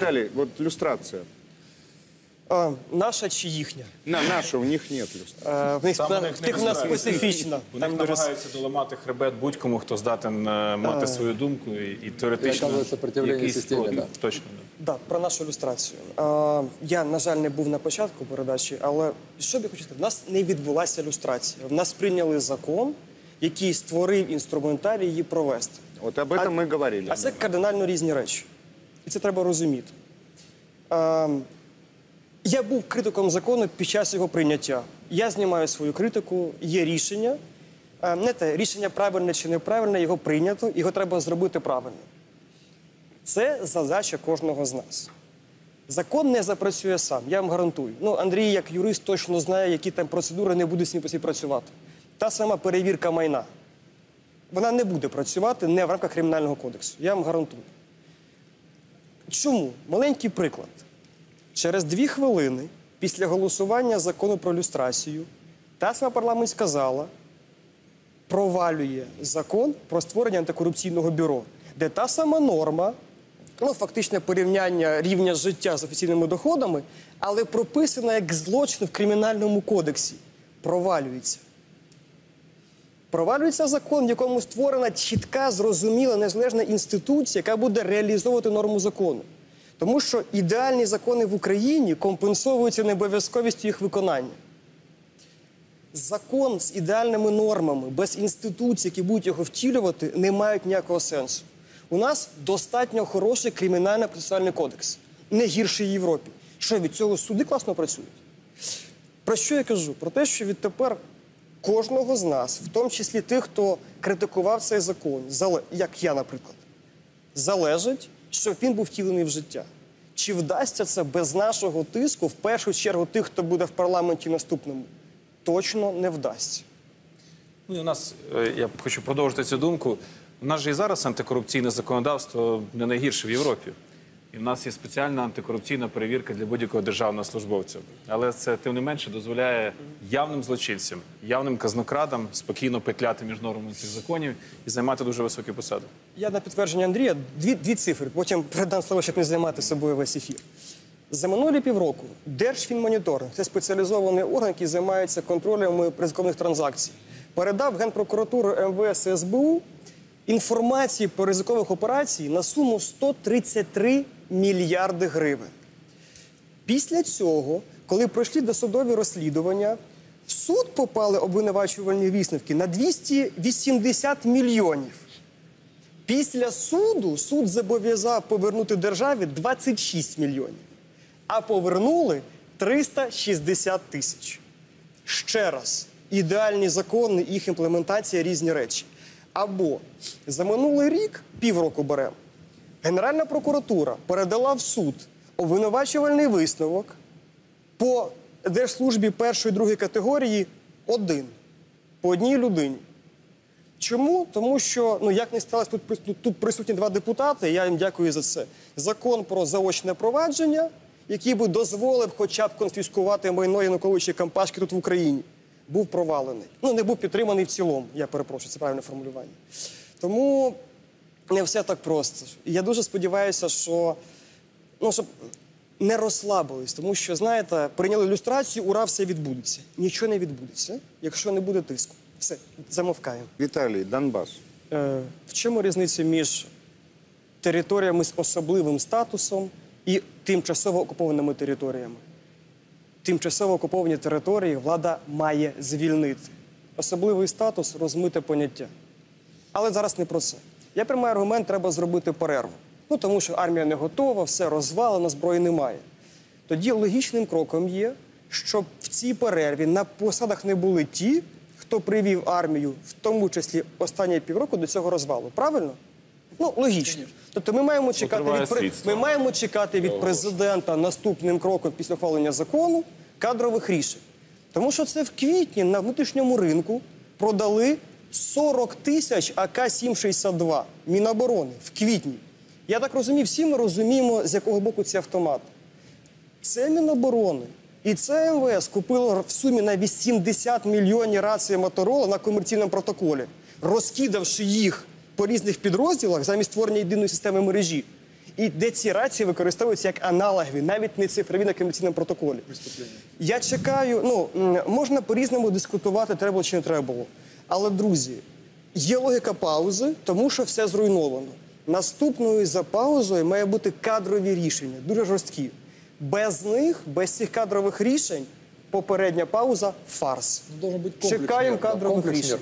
Виталий, вот люстрация. А, наша чи їхня? На, наша, у них нет люстрации. Е, в них, Там у них в не тих у нас розбирають. специфічна. Там дуже с- намагаються доламати хребет будь-кому, хто здатен е, мати свою думку і, і теоретично оказує сопротивлення якийсь системі, спротив. да. Точно. Да. Да, про нашу ілюстрацію. А, я, на жаль, не був на початку передачі, але що б я хочу сказати? У нас не відбулася ілюстрація. В нас прийняли закон, який створив інструментарій її провести. Вот об этом А- мы говорили. А це кардинально різні речі. І це треба розуміти. А, я був критиком закону під час його прийняття. Я знімаю свою критику, є рішення. А, не те, рішення правильне чи неправильне, його прийнято, його треба зробити правильно. Це задача кожного з нас. Закон не запрацює сам, я вам гарантую. Ну, Андрій, як юрист, точно знає, які там процедури не будуть працювати. Та сама перевірка майна. Вона не буде працювати не в рамках кримінального кодексу. Я вам гарантую. Чому? Маленький приклад. Через дві хвилини після голосування закону про люстрацію та сама парламентська зала провалює закон про створення антикорупційного бюро, де та сама норма, ну фактичне порівняння рівня життя з офіційними доходами, але прописана як злочин в кримінальному кодексі, провалюється. Провалюється закон, в якому створена чітка, зрозуміла, незалежна інституція, яка буде реалізовувати норму закону. Тому що ідеальні закони в Україні компенсовуються необов'язковістю їх виконання. Закон з ідеальними нормами, без інституцій, які будуть його втілювати, не мають ніякого сенсу. У нас достатньо хороший кримінально-процесуальний кодекс, не гірший Європі. Що від цього суди класно працюють? Про що я кажу? Про те, що відтепер кожного з нас, в тому числі тих, хто критикував цей закон, як я, наприклад, залежить, щоб він був втілений в життя. Чи вдасться це без нашого тиску, в першу чергу тих, хто буде в парламенті наступному, точно не вдасться. Ну, у нас, е, я хочу продовжити цю думку. У нас же і зараз антикорупційне законодавство не найгірше в Європі. І в нас є спеціальна антикорупційна перевірка для будь-якого державного службовця. Але це тим не менше дозволяє явним злочинцям, явним казнокрадам спокійно петляти між нормами цих законів і займати дуже високі посади. Я на підтвердження Андрія дві, дві цифри, потім передам слово, щоб не займати собою весь ефір. За минулі півроку Держфінмоніторинг це спеціалізований орган, який займається контролем ризикових транзакцій. Передав Генпрокуратуру МВС СБУ інформації по ризикових операцій на суму 133 мільярди гривень. Після цього, коли пройшли досудові розслідування, в суд попали обвинувачувальні висновки на 280 мільйонів. Після суду суд зобов'язав повернути державі 26 мільйонів, а повернули 360 тисяч. Ще раз, ідеальні закони їх імплементація різні речі. Або за минулий рік, півроку беремо, Генеральна прокуратура передала в суд обвинувачувальний висновок по держслужбі першої і другої категорії один по одній людині. Чому? Тому що, ну як не сталося, тут, тут, тут присутні два депутати, я їм дякую за це. Закон про заочне провадження, який би дозволив хоча б конфіскувати майно Януковича Кампашки тут в Україні, був провалений. Ну, не був підтриманий в цілому, я перепрошую, це правильне формулювання. Тому не все так просто. І я дуже сподіваюся, що, ну, щоб не розслабились, тому що, знаєте, прийняли ілюстрацію, ура, все відбудеться. Нічого не відбудеться, якщо не буде тиску. Все, замовкаємо. Виталий, Донбасс. Е, в чому різниця між територіями з особливим статусом і тимчасово окупованими територіями? Тимчасово окуповані території влада має звільнити. Особливий статус розмите поняття. Але зараз не про це. Я приймаю аргумент, треба зробити перерву. Ну тому що армія не готова, все розвалено, зброї немає. Тоді логічним кроком є, щоб в цій перерві на посадах не були ті, хто привів армію, в тому числі останні півроку до цього розвалу. Правильно? Ну, логічно. Тобто ми маємо чекати від, ми маємо чекати від президента наступним кроком після ухвалення закону кадрових рішень. Тому що це в квітні на внутрішньому ринку продали 40 тисяч АК-762 Міноборони в квітні. Я так розумію, всі ми розуміємо, з якого боку ці автомати. Це Міноборони. І це МВС купило в сумі на 80 мільйонів рації Моторола на комерційному протоколі, розкидавши їх по різних підрозділах замість створення єдиної системи мережі. І де ці рації використовуються як аналогові, навіть не цифрові на комерційному протоколі. Я чекаю, ну м, можна по-різному дискутувати, треба було чи не треба було. Але, друзі, є логіка паузи, тому що все зруйновано. Наступною за паузою має бути кадрові рішення, дуже жорсткі. Без них, без цих кадрових рішень, попередня пауза фарс. Должен быть комплексный, Чекаємо да, кадрових комплексный рішень.